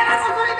Era segurança!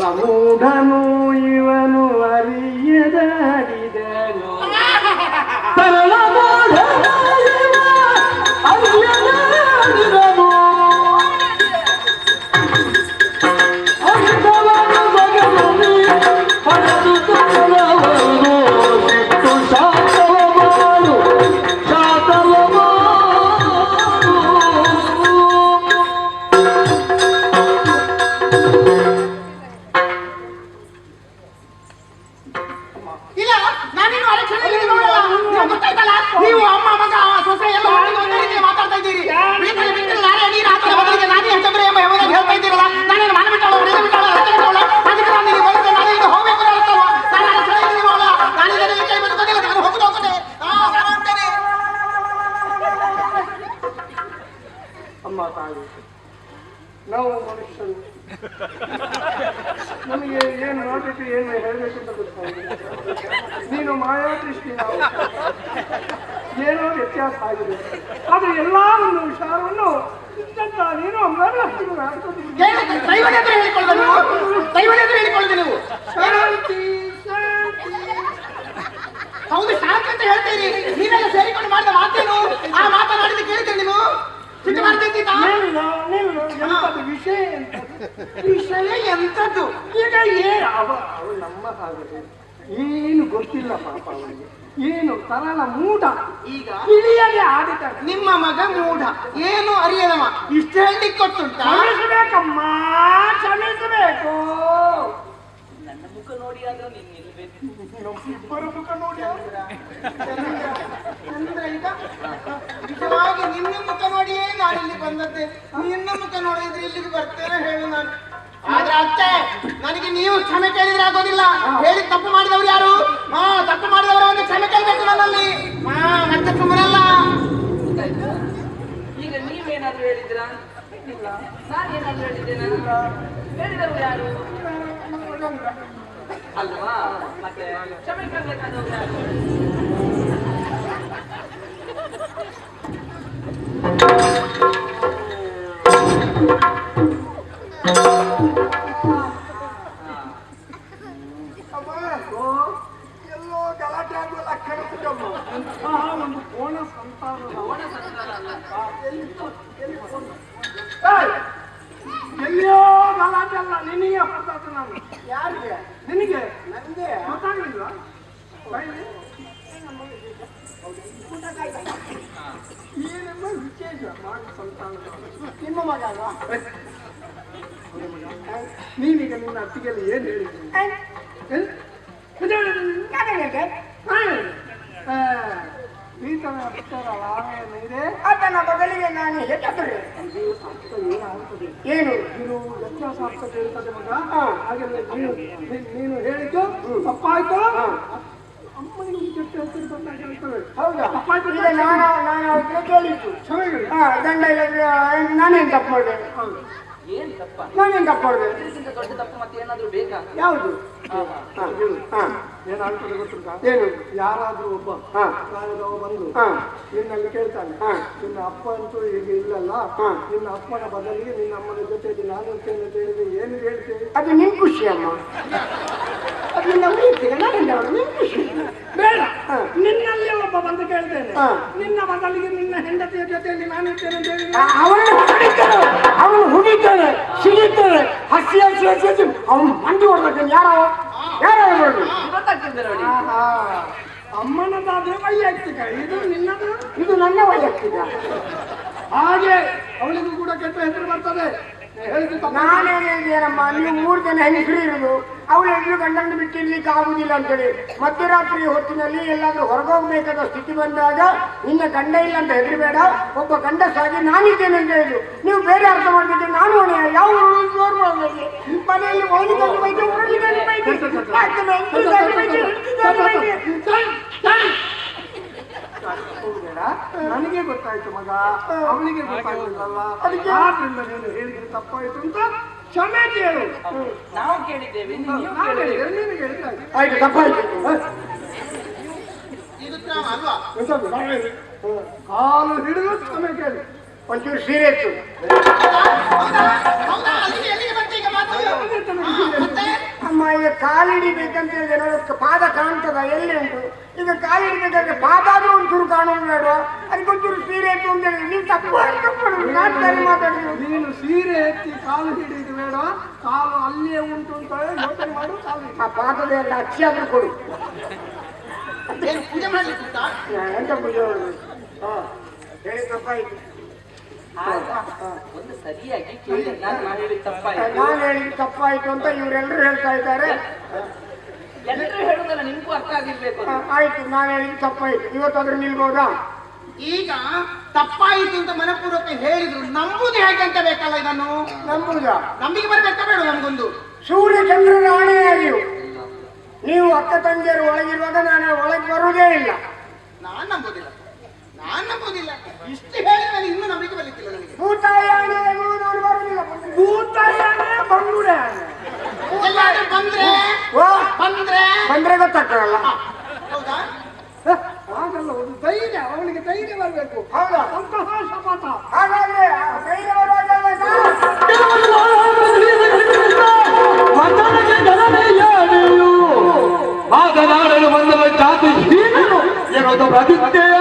らもだの言 ನೀನು ಮಾಯಾ ದೃಷ್ಟಿ ಏನೋ ವ್ಯತ್ಯಾಸ ಆಗಿದೆ. ಆದರೆ ಎಲ್ಲ ಒಂದು ವಿಚಾರವನ್ನು ನೀನು ಶಾಂತಿ ಹೌದು ಶಾಂತಿ ಅಂತ ಹೇಳ್ತೀರಿ ಸೇರಿಕೊಂಡು ಮಾಡಿದ ಮಾತೇನು? ಆ ಮಾತನಾಡಿದ ಕೇಳಿದ್ರೆ ನೀವು? ಸಿಟ್ಟು ಮಾಡ್ತೈತಿ ವಿಷಯ ಎಂತದ್ದು ಈಗ ಏ ಅವಳು ನಮ್ಮ ಹಾಗೆ ಏನು ಗೊತ್ತಿಲ್ಲ ಪಾಪ ಅವನಿಗೆ. ಏನು ಸರಳ ಮೂಢ. ಈಗ? ತಿಳಿಯದೆ ಆಡಿತ ನಿಮ್ಮ ಮಗ ಮೂಢ. ಏನು ಅರಿಯದವ? ಇಷ್ಟು ಹೇಳಿ ಕೊಟ್ಟು ಕ್ಷಮಿಸಬೇಕಮ್ಮ ಕ್ಷಮಿಸಬೇಕು. ನನ್ನ ಮುಖ ನೋಡಿ ಅದು ನೀನು ಇಬ್ಬರು ಮುಖ ನೋಡಿ ಅಂದ್ರೆ ಈಗ? ನಿಜವಾಗಿ ನಿನ್ನ ಮುಖ ನೋಡಿಯೇ ನಾನು ಇಲ್ಲಿ ಬಂದದ್ದೆ. ನಿನ್ನ ಮುಖ ನೋಡಿದ್ರೆ ಇಲ್ಲಿಗೆ ಬರ್ತೇನೆ ಹೇಳು ನಾನು. ಆದ್ರೆ ನನಗೆ ನೀವು ಕ್ಷಮೆ ಕೇಳಿದ್ರೆ ಆಗೋದಿಲ್ಲ. ಹೇಳಿ ತಪ್ಪು ಮಾಡಿದವರು ಯಾರು? ಹಾ ತಪ್ಪು ಮಾಡಿದವರು ಒಂದು ಕ್ಷಮೆ ಕೇಳಬೇಕು ನನ್ನಲ್ಲಿ. ಹಾ ಮತ್ತೆ ಸುಮ್ಮನಲ್ಲ. ಈಗ ನೀವೇನಾದ್ರೂ ಹೇಳಿದ್ರಾ ಇಲ್ಲ. ನಾನೇನಾದ್ರೂ ಹೇಳಿದ್ದೇನಲ್ಲ ಹೇಳಿದವರು ಯಾರು? ಅಲ್ವಾ? ಮತ್ತೆ ಕ್ಷಮೆ ಕೇಳಬೇಕಾದವರು ಯಾರು? ಏನೆಲ್ಲ ವಿಶೇಷ ಮಾಡ ಸಂತಾನ ನಿಮ್ಮ ಮಗ ನೀನೀಗ ನಿನ್ನ ಅತ್ತಿಗೆಯಲ್ಲಿ ಏನು? ಹೇಳಿದ್ದೀನಿ ಈತನ ಅಪ್ಸರಲ್ಲ ಏನಿದೆ ಆತನ ಮಗಳಿಗೆ ನಾನು ಹೆಚ್ಚುತ್ತದೆ ಏನು ಇದು ವ್ಯತ್ಯಾಸ ಆಗ್ತದೆ ಇರ್ತದೆ ಮಗ. ಹಾಗೆಲ್ಲ ನೀನು ಹೇಳಿದ್ದು ತಪ್ಪಾಯ್ತು. ಹೌದಾ? ನಾನು ನಾನು ಅವ್ರ ಕೇಳಿದ್ದು. ಕ್ಷಮೆಗಳು ಹಾ ಗಂಡ ಇಲ್ಲದ್ರೆ ನಾನೇನ್ ತಪ್ಪು ಮಾಡಿದೆ? ಏನು ತಪ್ಪ? ನಾನೇನ್ ತಪ್ಪು ಮಾಡಿದೆ? ಇದಕ್ಕಿಂತ ದೊಡ್ಡ ತಪ್ಪು ಮತ್ತೆ ಏನಾದರೂ ಬೇಕಾ? ಯಾವುದು? ಏನಾಗ್ತದೆ ಗೊತ್ತುಂಟಾ? ಏನು? ಯಾರಾದ್ರೂ ಒಬ್ಬ ಹಾ. ಪ್ರಾಯದವ ಬಂದು ಹಾ. ನಿನ್ನಲ್ಲಿ ಕೇಳ್ತಾನೆ. ಹಾ. ನಿನ್ನ ಅಪ್ಪ ಅಂತೂ ಈಗ ಇಲ್ಲಲ್ಲ? ಹಾ. ನಿನ್ನ ಅಪ್ಪನ ಬದಲಿಗೆ ನಿನ್ನ ಅಮ್ಮನ ಜೊತೆ ನಾನು ಕೇಳಿದೆ ಅಂತ ಹೇಳಿದ್ರೆ ಏನು ಹೇಳ್ತೇನೆ ಅದು ನಿನ್ ಖುಷಿ ಅಮ್ಮ. ಅದು ನಿನ್ನ ವೈಯಕ್ತಿಕ ನಾನಿಂದ ಅವಳು ನಿನ್ ಬೇಡ. ನಿನ್ನಲ್ಲಿ ಒಬ್ಬ ಬಂದು ಕೇಳ್ತೇನೆ. ಹಾ. ನಿನ್ನ ಬದಲಿಗೆ ನಿನ್ನ ಹೆಂಡತಿಯ ಜೊತೆಯಲ್ಲಿ ನಾನು ಇರ್ತೇನೆ ಅಂತ ಹೇಳಿ. ಅವನು ಹೊಡಿತಾರೆ ಅವನು ಹುಡಿತಾರೆ ಸಿಡಿತಾರೆ ಹಸಿ ಹಸಿ ಹಸಿ ಹಸಿ. ಅವನು ಮಂಡಿ ಹೊಡ್ಬೇಕು. ಯಾರೋ ಯಾರೋ ಹೊಡ್ಬೇಕು ಗೊತ್ತಾಗ್ತಿದೆ ನೋಡಿ. ಅಮ್ಮನದಾದ್ರೆ ವೈಯಕ್ತಿಕ. ಇದು ನಿನ್ನದು? ಇದು ನನ್ನ ವೈಯಕ್ತಿಕ. ಹಾಗೆ ಅವಳಿಗೂ ಕೂಡ ಕೆಟ್ಟ ಹೆಸರು ಬರ್ತದೆ. ಹೇಳಿದ್ದು ತಪ್ಪು. ನಾನೇನು ಹೇಳಿದೇನಮ್ಮ ನೀವು ಮೂರು ಜನ ಹೆಂಗಸರು ಇರೋದು ಅವಳು ಹೆಣ್ಣು ಗಂಡನ್ನು ಬಿಟ್ಟಿರ್ಲಿಕ್ಕೆ ಆಗುದಿಲ್ಲ ಅಂತೇಳಿ ಮಧ್ಯರಾತ್ರಿ ಹೊತ್ತಿನಲ್ಲಿ ಎಲ್ಲಾದ್ರೂ ಹೊರಗೋಗ್ಬೇಕಾದ ಸ್ಥಿತಿ ಬಂದಾಗ ನಿನ್ನ ಗಂಡ ಇಲ್ಲ ಅಂತ ಹೆದರಿಬೇಡ ಒಬ್ಬ ಗಂಡಸಾಗಿ ನಾನಿದ್ದೇನೆ ಅಂತ ಹೇಳಿದ್ರು ನೀವು ಬೇರೆ ಅರ್ಥ ಮಾಡ್ತಿದ್ದೆ ನಾನು ಯಾವ ಮನೆಯಲ್ಲಿ ಮೌಲಿಕನ್ನು ನನಗೆ ಗೊತ್ತಾಯ್ತು ಮಗ. ಅವಳಿಗೆ ಗೊತ್ತಾಗ್ಲಿಲ್ಲಲ್ಲ ಅದಕ್ಕೆ? ಆದ್ರಿಂದ ನೀನು ಹೇಳಿದ್ರೆ ತಪ್ಪಾಯ್ತು ಅಂತ ಕ್ಷಮೆ ಕೇಳು. ನಾವು ಕೇಳಿದ್ದೇವೆ ನಾನು ನೀನು ಹೇಳಿದ್ರೆ ಆಯ್ತು. ಆಯ್ತು ತಪ್ಪಾಯ್ತು. ಇದು ಕ್ರಮ ಅಲ್ವಾ? ಎಂತದು? ಕಾಲು ಹಿಡಿದು ಕ್ಷಮೆ ಕೇಳಿ. ಒಂಚೂರು ಸೀರೆ ಇತ್ತು ಹೌದಾ ಹೌದಾ ಅಲ್ಲಿಗೆ ಎಲ್ಲಿಗೆ ಬಂತೆ ಈಗ ಮಾತು ಮತ್ತೆ ಅಮ್ಮ ಈಗ ಕಾಲಿಡಿಬೇಕಂತ ಹೇಳಿದ್ರೆ ಪಾದ ಕಾಣ್ತದ? ಎಲ್ಲಿ ಉಂಟು? ಈಗ ಕಾಲಿಡಿಬೇಕಾದ್ರೆ ಪಾದ ಆದ್ರೂ ಒಂಚೂರು ಕಾಣೋದು ಬೇಡ. ಅದಕ್ಕೊಂಚೂರು ಸೀರೆ ಇತ್ತು ಅಂತ ಹೇಳಿ. ನೀನು ತಪ್ಪು ತಪ್ಪು. ನಾನು ಸರಿ ಮಾತಾಡಿದ್ರು ನೀನು ಸೀರೆ ಎತ್ತಿ ಕಾಲು ಹಿಡಿದು ಬೇಡ. ಕಾಲು ಅಲ್ಲಿಯೇ ಉಂಟು ಅಂತ ಯೋಚನೆ ಮಾಡು ಕಾಲು ಆ ಪಾದದ ಎಲ್ಲ ಅಚ್ಚಿ ಆದ್ರೂ ಕೊಡು. ಎಂತ ಪೂಜೆ ಹಾ ಹೇಳಿ ತಪ್ಪಾಯ್ತು. ಒಂದು ಸರಿಯಾಗಿ ಕೇಳಿ. ನಾನು ಹೇಳಿದ ತಪ್ಪಾಯ್ತು. ನಾನು ಹೇಳಿದ್ದು ತಪ್ಪಾಯ್ತು ಅಂತ ಇವರೆಲ್ಲರೂ ಹೇಳ್ತಾ ಇದ್ದಾರೆ. ಎಲ್ಲರೂ ಹೇಳುದಲ್ಲ ನಿಮ್ಗೂ ಅರ್ಥ ಆಗಿರ್ಬೇಕು ಅದು. ಆಯ್ತು. ನಾನು ಹೇಳಿದ್ದು ತಪ್ಪಾಯ್ತು. ಇವತ್ತಾದ್ರೂ ನಿಲ್ಬೋದಾ? ಈಗ ತಪ್ಪಾಯಿತು ಅಂತ ಮನಪೂರ್ವಕ ಹೇಳಿದ್ರು. ನಂಬುದು ಹೇಗೆ ಅಂತ ಬೇಕಲ್ಲ ಇದನ್ನು? ನಂಬುದಾ? ನಂಬಿಕೆ ಬರ್ಬೇಕಾ ಬೇಡ ನಮ್ಗೊಂದು? ಸೂರ್ಯ ಚಂದ್ರನ ಆಣೆಯಾಗಿಯು ನೀವು ಅಕ್ಕ ತಂಗಿಯರು ಒಳಗಿರುವಾಗ ನಾನು ಒಳಗೆ ಬರುವುದೇ ಇಲ್ಲ. ನಾನ್ ನಂಬುದಿಲ್ಲ. ನಾನ್ ನಂಬುದಿಲ್ಲ ಇಷ್ಟು ಹೇಳಿದ ಮೇಲೆ ಇನ್ನೂ ನಂಬಿಕೆ ಬರಲಿಕ್ಕಿಲ್ಲ ನನಗೆ. ಭೂತಾಯಿ ಬಂದ್ರೆ ಭೂತಾಯಾನೆ ಬಂಗುಡೆ. ಎಲ್ಲಾದ್ರೂ ಬಂದ್ರೆ? ಓ ಬಂದ್ರೆ? ಬಂದ್ರೆ ಗೊತ್ತಾಗ್ತದಲ್ಲ. ಹೌದಾ? ಹಾಗಲ್ಲ ಒಂದು ಧೈರ್ಯ ಅವಳಿಗೆ ಧೈರ್ಯ ಬರಬೇಕು. ಹೌದಾ. ಅಂತಹ ಶಪಥ ಹಾಗಾದ್ರೆ ಆ ಧೈರ್ಯ ಮಾತನಾಡಲು ಬಂದವ ಜಾತಿ ಹೀನನು ಎನ್ನುವುದು ಪ್ರತಿಜ್ಞೆಯೇ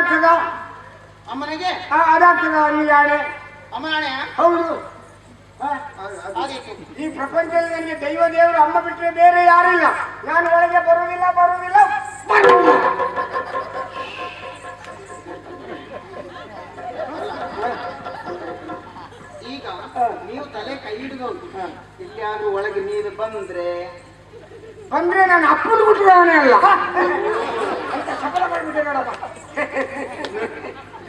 ಅದಾಗ್ತದ? ಅಮ್ಮನಿಗೆ? ಆ, ಅದಾಗ್ತದ ನಿಮಗೆ ಆಣೆ ಅಮ್ಮನಾಣೆ ಹೌದು. ಈ ಪ್ರಪಂಚದಲ್ಲಿ ನನಗೆ ದೈವ ದೇವರು ಅಮ್ಮ ಬಿಟ್ಟರೆ ಬೇರೆ ಯಾರಿಲ್ಲ. ನಾನು ಒಳಗೆ ಬರುವುದಿಲ್ಲ ಬರುವುದಿಲ್ಲ. ಬರುವುದಿಲ್ಲ ಈಗ ನೀವು ತಲೆ ಕೈ ಹಿಡಿದು ಇಲ್ಲಿ ಯಾರು ಒಳಗೆ ನೀರು ಬಂದ್ರೆ ಬಂದ್ರೆ ನಾನು ಅಪ್ಪನ ಹುಟ್ಟಿದವನೇ ಅಲ್ಲ. ಅಂತ ಶಪಥ ಮಾಡ್ಬಿಟ್ಟೆ ನೋಡಪ್ಪ.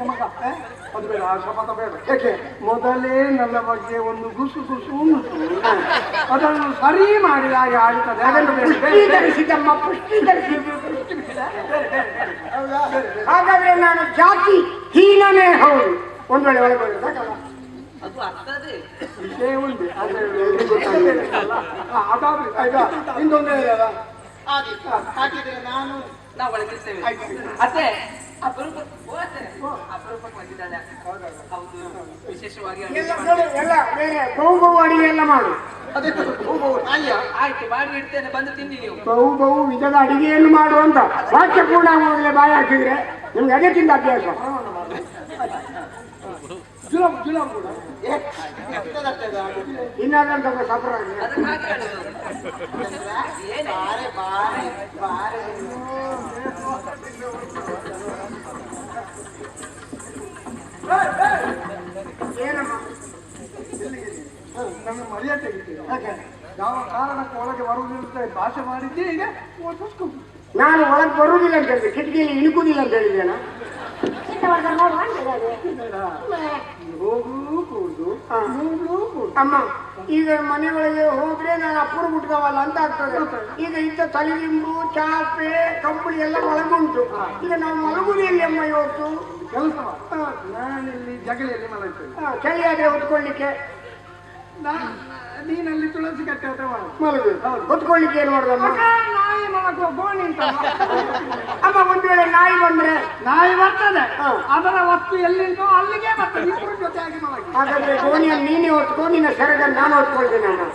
ಮಗ, ಹ? ಅದು ಬೇಡ ಆ ಶಪಥ ಬೇಡ. ಯಾಕೆ ಮೊದಲೇ ನನ್ನ ಬಗ್ಗೆ ಒಂದು ಗುಸು ಗುಸು ಉಂಟು. ಅದನ್ನು ಸರಿ ಮಾಡಿದ ಹಾಗೆ ಆಡ್ತದೆ ಪುಷ್ಟೀಕರಿಸಿ ಹೌದಾ? ಹಾಗಾದ್ರೆ ನಾನು ಜಾತಿ ಹೀನನೇ ಹೌದು. ಒಂದ್ ವೇಳೆ ಒಳಗೆ? ಅದು ವಿಷಯ ಉಂಟು ಆದ್ರೆ ಅದಾದ್ರೆ ಆಯ್ತಾ? ಇನ್ನೊಂದೇ ಇದೆಯಲ್ಲ? ಹಾಗಿತ್ತು ಹಾಗಿದ್ರೆ ನಾನು ನಾವು ಒಳಗಿರ್ತೇವೆ. ಅತ್ತೆ ಅಪರೂಪ ಓ ಅತ್ತೆ, ಅಪರೂಪಕ್ಕೆ ಬಂದಿದ್ದಾಳೆ. ಹೌದು ವಿಶೇಷವಾಗಿ ಎಲ್ಲ ಅಡುಗೆ ಎಲ್ಲ ಬೇರೆ ಬಹು ಬಹು ಅಡಿಗೆ ಎಲ್ಲ ಮಾಡು. ಅದಕ್ಕೆ ಆಯ್ತು ಮಾಡಿ ಇಡ್ತೇನೆ ಬಂದು ತಿನ್ನಿ ನೀವು. ಬಹು ಬಹು ವಿಧದ ಅಡಿಗೆಯನ್ನು ಮಾಡು ಅಂತ. ವಾಕ್ಯ ಪೂರ್ಣ ಆಗುವಾಗಲೇ ಬಾಯಿ ಹಾಕಿದ್ರೆ ನಿಮ್ಗೆ ಅದೇ ತಿಂದ ಅಭ್ಯಾಸ. ಜುಲಾಬ್ ಜುಲಾಬ್ ಕೂಡ. ಏ, ಎಂತದಟ್ಟದ? ಇನ್ನಾದಂತ ಸಫರ ಅದಕ್ಕೆ ಹಾಗೆ ಹೇಳುದು. ಏನೇ ಬಾರೆ ಬಾರೆ ಬಾರೆ ಏನಮ್ಮ ನಮ್ಮ ಮರ್ಯಾದೆ ತೆಗಿತೀವಿ ಯಾವ ಕಾರಣಕ್ಕೆ ಒಳಗೆ ಬರುವುದಿಲ್ಲ ಭಾಷೆ ಮಾಡಿದ್ದೆ ಈಗ ನಾನು ಒಳಗೆ ಬರುವುದಿಲ್ಲ ಅಂತ ಹೇಳಿದೆ ಕಿಟಕಿಯಲ್ಲಿ ಇಣುಕುದಿಲ್ಲ ಅಂತ ಹೇಳಿದ್ದೇನ ಹೋಗ್ಲೂ ಕೂಡುದು ಹೋಗ್ಲೂ ಕೂಡುದು ಅಮ್ಮ ಈಗ ಮನೆಯೊಳಗೆ ಹೋದ್ರೆ ನಾನು ಅಪ್ಪನ ಬಿಟ್ಕವಲ್ಲ ಅಂತ ಆಗ್ತದೆ. ಈಗ ಇದ್ದ ತಲೆದಿಂಬು ಚಾಪೆ ಕಂಬಳಿ ಎಲ್ಲ ಮಲಗುಂಟು ಈಗ ನಾವು ಮಲಗುದು ಎಲ್ಲಿ ಅಮ್ಮ ಇವತ್ತು? ಕೆಲಸ ನಾನಿಲ್ಲಿ ಮಲಗ್ತೇನೆ. ಆದ್ರೆ ಹೊತ್ಕೊಳ್ಳಿಕ್ಕೆ ನೀನಲ್ಲಿ ತುಳಸಿ ಕಟ್ಟೆ ಹತ್ರ ಮಲಗು ಹೊತ್ಕೊಳ್ಳಿಕ್ಕೆ ಏನು ಮಾಡೋದಮ್ಮ? ನಾಯಿ ಮಲಗುವ ಗೋಣಿ ಅಮ್ಮ ಒಂದ್ ವೇಳೆ ನಾಯಿ ಬಂದ್ರೆ ನಾಯಿ ಬರ್ತದೆ. ಅದರ ವಸ್ತು ಎಲ್ಲಿಂದೋ ಅಲ್ಲಿಗೆ ಬರ್ತದೆ. ಇಬ್ಬರು ಜೊತೆಯಾಗಿ ಮಲಗಿ. ಹಾಗಾದ್ರೆ ಗೋಣಿಯಲ್ಲಿ ನೀನೇ ಹೊತ್ಕೊ ನಿನ್ನ ಸೆರಗ ನಾನು ಹೊತ್ಕೊಳ್ತೇನೆ ಅಮ್ಮ